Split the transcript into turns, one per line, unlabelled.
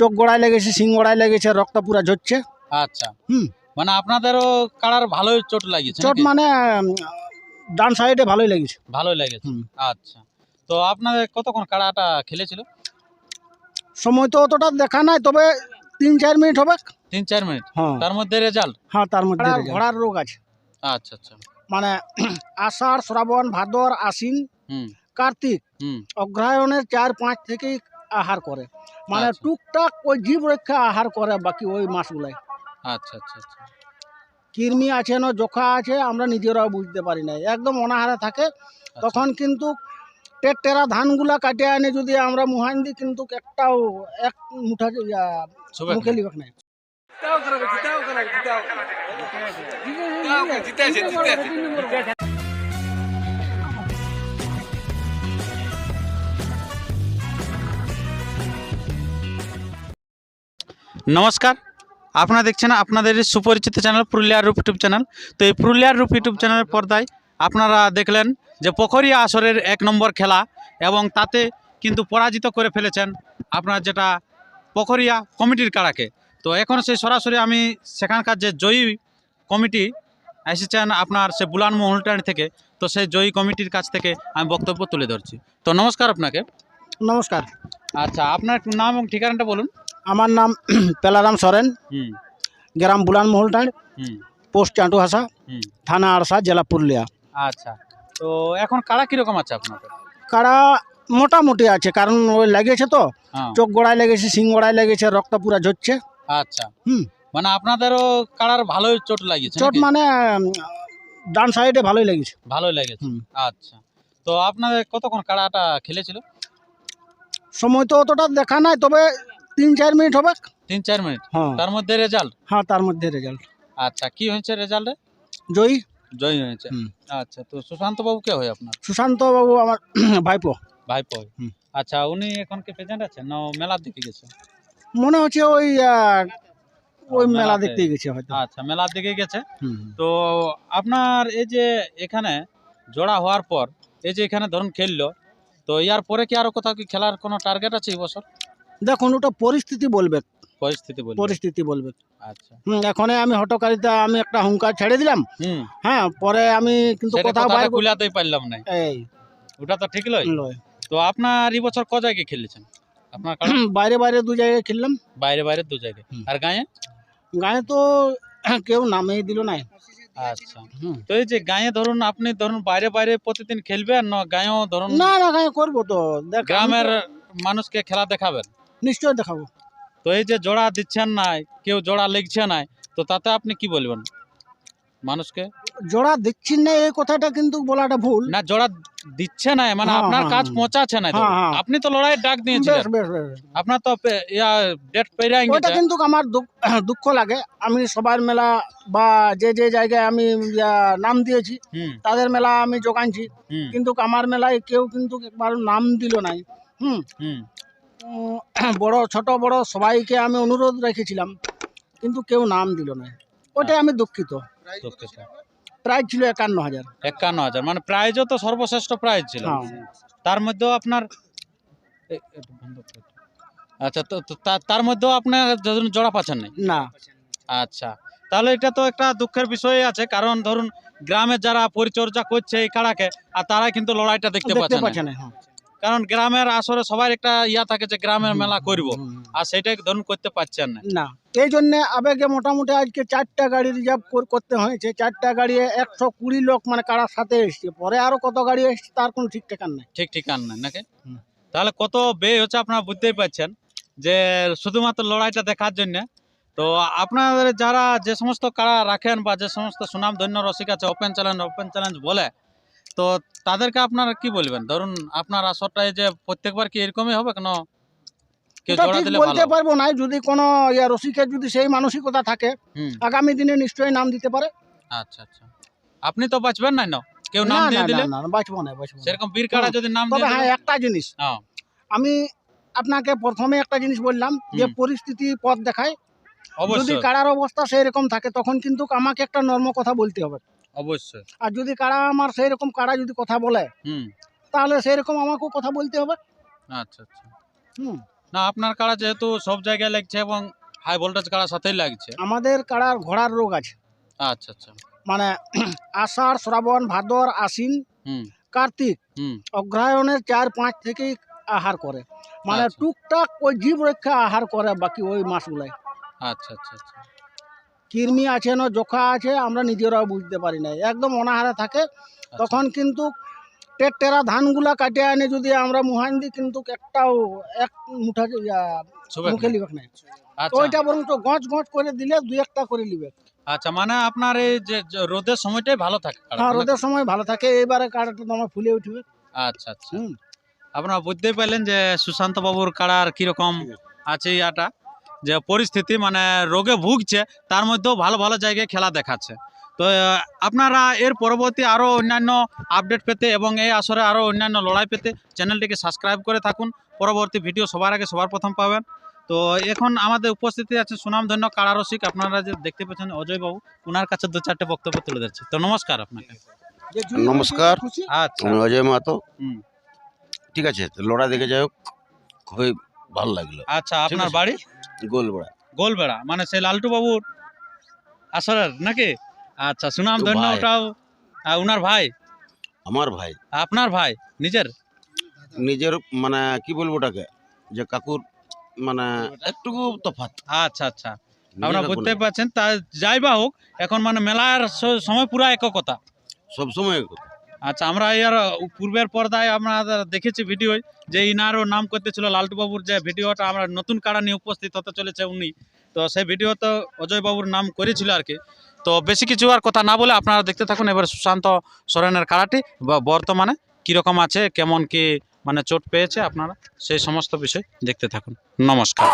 চোখ গোড়ায় লেগেছে সিং গোড়ায় লেগেছে রক্ত পুরা ঝরছে।
আচ্ছা।
হুম।
মানে আপনাদেরও কাড়ার ভালোই চোট লাগিয়েছে
চোট মানে ডান সাইডে ভালোই লেগেছে।
ভালোই লেগেছে। আচ্ছা। তো আপনাদের কতক্ষণ কাড়াটা খেলেছিল?
সময় তো অতটা দেখা নাই তবে তিন চার মিনিট হবে।
তিন চার মিনিট?
হ্যাঁ।
তার মধ্যে রেজাল্ট
হ্যাঁ তার মধ্যে ঘোড়ার রোগ আছে।
আচ্ছা আচ্ছা।
মানে আষাঢ় শ্রাবণ ভাদর আশ্বিন
হুম।
কার্তিক
হুম।
অগ্রহায়ণের চার পাঁচ থেকেই আহার করে। মানে
আচ্ছা।
টুকটাক ওই জীব রক্ষা আহার করে বাকি ওই মাসগুলাই
আচ্ছা আচ্ছা আচ্ছা।
কৃমি আছে না জোখা আছে আমরা নিজেরাও বুঝতে পারি না একদম অনাহারে থাকে
আচ্ছা।
তখন কিন্তু টেরা ধানগুলা কাটে আনে যদি আমরা মুহান দিই কিন্তু একটাও এক মুঠা ইয়া, মুখে লিবাক নাই।
নমস্কার। আপনারা দেখছেন আপনাদের সুপরিচিত চ্যানেল পুরুলিয়ার রূপ ইউটিউব চ্যানেল। তো এই পুরুলিয়ার রূপ ইউটিউব চ্যানেলের পর্দায় আপনারা দেখলেন যে পোখরিয়া আসরের এক নম্বর খেলা এবং তাতে কিন্তু পরাজিত করে ফেলেছেন আপনার যেটা পোখরিয়া কমিটির কাড়াকে তো এখন সেই সরাসরি আমি সেখানকার যে জয়ী কমিটি এসেছেন আপনার সে বুলান মহলটানি থেকে তো সেই জয়ী কমিটির কাছ থেকে আমি বক্তব্য তুলে ধরছি। তো নমস্কার আপনাকে।
নমস্কার।
আচ্ছা আপনার নাম এবং ঠিকানাটা বলুন।
আমার নাম পেলারাম সরেন। গ্রাম বুলান মহলটাঁড়। পোস্ট চাঁটু হাসা।
হুম।
থানা আরসা জেলা পুরুলিয়া।
আচ্ছা। তো এখন কাড়া কীরকম আছে আপনাদের?
কাড়া মোটামুটি আছে কারণ ওই লেগেছে তো।
হ্যাঁ।
চোখ গোড়ায় লেগেছে সিং গোড়ায় লেগেছে রক্ত পুরা ঝরছে।
আচ্ছা।
হুম।
মানে আপনাদেরও কাড়ার ভালোই চোট লাগিয়েছে
চোট মানে ডান সাইডে ভালোই লেগেছে।
ভালোই লেগেছে। আচ্ছা। তো আপনাদের কতক্ষণ কাড়াটা খেলেছিল?
সময় তো অতটা দেখা নাই তবে তিন চার মিনিট হবে।
তিন চার মিনিট?
হ্যাঁ।
তার মধ্যে রেজাল্ট
হ্যাঁ তার মধ্যে রেজাল্ট
আচ্ছা কি হয়েছে রেজাল্টে
জয়ী।
জয়ী হয়েছে। আচ্ছা তো সুশান্ত বাবু কে হয় আপনার?
সুশান্ত বাবু আমার ভাইপো।
ভাইপো আচ্ছা উনি এখন কি প্রেজেন্ট আছেন? না মেলার দিকে গেছে?
মনে হচ্ছে ওই ওই মেলা দেখতে গেছে হয়তো।
আচ্ছা মেলার দিকে গেছে। তো আপনার এই যে এখানে জোড়া হওয়ার পর এই যে এখানে ধরুন খেললো তো ইয়ার পরে কি আরও কোথাও কি খেলার কোনো টার্গেট আছে এই বছর?
দেখুন ওটা পরিস্থিতি বলবে।
পরিস্থিতি বলি
পরিস্থিতি বলবে।
আচ্ছা।
হুম, এখনে আমি হটকারিতা আমি একটা হুঙ্কার ছেড়ে দিলাম।
হুম।
হ্যাঁ পরে আমি কিন্তু কথা বাইরে
কুলাতেই পারলাম না।
এই।
ওটা তো ঠিক লয়
লয়।
তো আপনার এই বছর ক জায়গায় খেলেছেন? আপনার
বাইরে বাইরে দু জায়গায় খেললাম।
বাইরে বাইরে দু জায়গায়। আর গায়ে?
গায়ে তো কেউ নামেই দিল নাই।
আচ্ছা। তো এই যে গায়ে ধরুন আপনি ধরুন বাইরে বাইরে প্রতিদিন খেলবেন না গায়েও ধরুন
না না গায়ে করব তো। দেখ
গ্রামের মানুষকে খেলা দেখাবেন?
নিশ্চয় দেখাবো।
তো এই যে জোড়া দিচ্ছেন নাই কেউ জোড়া লিখছে নাই তো তাতে আপনি কি বলবেন? মানুষকে?
জোড়া দিচ্ছি না এই কথাটা কিন্তু বলাটা ভুল।
না জোড়া দিচ্ছে না মানে
হ্যাঁ,
আপনার
হ্যাঁ,
কাজ
হ্যাঁ।
পৌঁছাচ্ছে না। আপনি তো লড়াই ডাক দিয়েছিলেন।
বেশ
আপনার তো ইয়া ডেট পেরিয়ে গেছে।
কিন্তু আমার দুঃখ- লাগে। আমি সবার মেলা বা যে যে জায়গায় আমি নাম দিয়েছি তাদের মেলা আমি জোগানছি কিন্তু আমার মেলায় কেউ কিন্তু একবার নাম দিল নাই। হুম। বড় ছোট বড় সবাইকে আমি অনুরোধ রেখেছিলাম কিন্তু কেউ নাম দিল না। ওটাই আমি দুঃখিত।
দুঃখিত।
প্রাইজ ছিল একান্ন হাজার।
একান্ন হাজার মানে প্রাইজও তো সর্বশ্রেষ্ঠ প্রাইজ ছিল।
হ্যাঁ।
তার মধ্যেও আপনার। আচ্ছা তো তার মধ্যেও আপনার জোড়া পাচ্ছেন
না।
আচ্ছা তাহলে এটা তো একটা দুঃখের বিষয় আছে কারণ ধরুন গ্রামের যারা পরিচর্যা করছে এই কাড়াকে আর তারা কিন্তু লড়াইটা দেখতে
দেখতে
পাচ্ছে না।
পাচ্ছে না হ্যাঁ।
কারণ গ্রামের আসরে সবার একটা ইয়া থাকে যে গ্রামের মেলা করব। আর সেটাই ধরুন করতে পারছেন না।
না এই জন্য আবেগে মোটামুটি আজকে চারটা গাড়ি রিজার্ভ করতে হয়েছে। চারটা গাড়ি একশো কুড়ি লোক মানে কারার সাথে এসছে। পরে আরও কত গাড়ি এসছে তার কোনো ঠিক ঠিকান নাই।
ঠিক ঠিকান আর না নাকি তাহলে কত ব্যয় হচ্ছে আপনারা বুঝতেই পারছেন যে শুধুমাত্র লড়াইটা দেখার জন্য। তো আপনাদের যারা যে সমস্ত কারা রাখেন বা যে সমস্ত সুনাম ধন্য রসিক আছে ওপেন চ্যালেঞ্জ ওপেন চ্যালেঞ্জ বলে তো তাদেরকে আপনারা কি বলবেন? ধরুন আপনার আসরটা এই যে প্রত্যেকবার কি এরকমই হবে? কেন
বলতে পারব না যদি কোনো ইয়া রসিকের যদি সেই মানসিকতা থাকে আগামী দিনে নিশ্চয়ই নাম দিতে পারে।
আচ্ছা আচ্ছা। আপনি তো বাঁচবেন না না কেউ নাম দিয়ে দিলে?
না বাঁচবো না বাঁচবো
সেরকম বীর কাড়া যদি নাম দিয়ে
হ্যাঁ একটা জিনিস।
হ্যাঁ।
আমি আপনাকে প্রথমে একটা জিনিস বললাম যে পরিস্থিতি পথ দেখায়। যদি কারার অবস্থা সেই রকম থাকে তখন কিন্তু আমাকে একটা নর্ম কথা বলতে হবে।
অবশ্যই।
আর যদি কারা আমার সেই রকম কারা যদি কথা বলে
হুম।
তাহলে সেই রকম আমাকেও কথা বলতে হবে।
আচ্ছা আচ্ছা।
হুম।
না আপনার কারা যেহেতু সব জায়গায় লাগছে এবং হাই ভোল্টেজ কাড়ার সাথেই লাগছে।
আমাদের কাড়ার ঘোড়ার রোগ আছে।
আচ্ছা আচ্ছা।
মানে আষাঢ় শ্রাবণ ভাদর আশ্বিন
হুম।
কার্তিক
হুম।
অগ্রহায়ণের চার পাঁচ থেকেই আহার করে। মানে
আচ্ছা।
টুকটাক ওই জীব রক্ষা আহার করে বাকি ওই মাসগুলাই
আচ্ছা আচ্ছা আচ্ছা।
কৃমি আছে না জোখা আছে আমরা নিজেরাও বুঝতে পারি না একদম অনাহারে থাকে।
আচ্ছা।
তখন কিন্তু টেরা ধানগুলা কাটে আনে যদি আমরা মুহান দিই কিন্তু একটাও এক মুঠা। মুখে লিবে না
আচ্ছা।
ওইটা বরং তো গঁচ গঁচ করে দিলে দুই একটা করে লিবে
আচ্ছা মানে আপনার এই যে রোদের সময়টাই ভালো থাকে।
হ্যাঁ রোদের সময় ভালো থাকে। এইবারে কাড়াটা তোমার ফুলে উঠবে।
আচ্ছা আচ্ছা।
হুম।
আপনারা বুঝতেই পারলেন যে সুশান্ত বাবুর কাড়ার কীরকম আছে ইয়াটা। যে পরিস্থিতি মানে রোগে ভুগছে তার মধ্যেও ভালো ভালো জায়গায় খেলা দেখাচ্ছে। তো আপনারা এর পরবর্তী আরও অন্যান্য আপডেট পেতে এবং এই আসরে আরও অন্যান্য লড়াই পেতে চ্যানেলটিকে সাবস্ক্রাইব করে থাকুন। পরবর্তী ভিডিও সবার আগে সবার প্রথম পাবেন। তো এখন আমাদের উপস্থিতি আছে সুনামধন্য কারারসিক আপনারা যে দেখতে পাচ্ছেন অজয় বাবু ওনার কাছে দু চারটে বক্তব্য তুলে ধরছে। তো নমস্কার আপনাকে।
নমস্কার।
আচ্ছা।
অজয় মাহাতো। ঠিক আছে লড়াই দেখে যাই হোক খুবই ভালো লাগল।
আচ্ছা আপনার বাড়ি?
গোলবেড়া।
গোলবেড়া মানে সেই লালটু বাবুর আসরের নাকি? আচ্ছা সুনাম ধন্য। ওটাও উনার ভাই?
আমার ভাই।
আপনার ভাই নিজের?
নিজের মানে কি বলব ওটাকে? যে কাকুর মানে একটুকু তফাৎ।
আচ্ছা আচ্ছা। আপনারা বুঝতে পারছেন তা যাই বা হোক এখন মানে মেলার স- সময় পুরা এককতা।
সবসময়
আচ্ছা আমরা এর পূর্বের পর্দায় আমরা দেখেছি ভিডিও যে ইনারও নাম করতেছিল লালটু বাবুর যে ভিডিওটা আমরা নতুন কারা নিয়ে উপস্থিত হতে চলেছে উনি। তো সেই ভিডিওতে অজয় বাবুর নাম করেছিল আর কি। তো বেশি কিছু আর কথা না বলে আপনারা দেখতে থাকুন এবার সুশান্ত সরেনের কারাটি বা বর্তমানে কীরকম আছে, কেমন কি মানে চোট পেয়েছে আপনারা, সেই সমস্ত বিষয় দেখতে থাকুন। নমস্কার।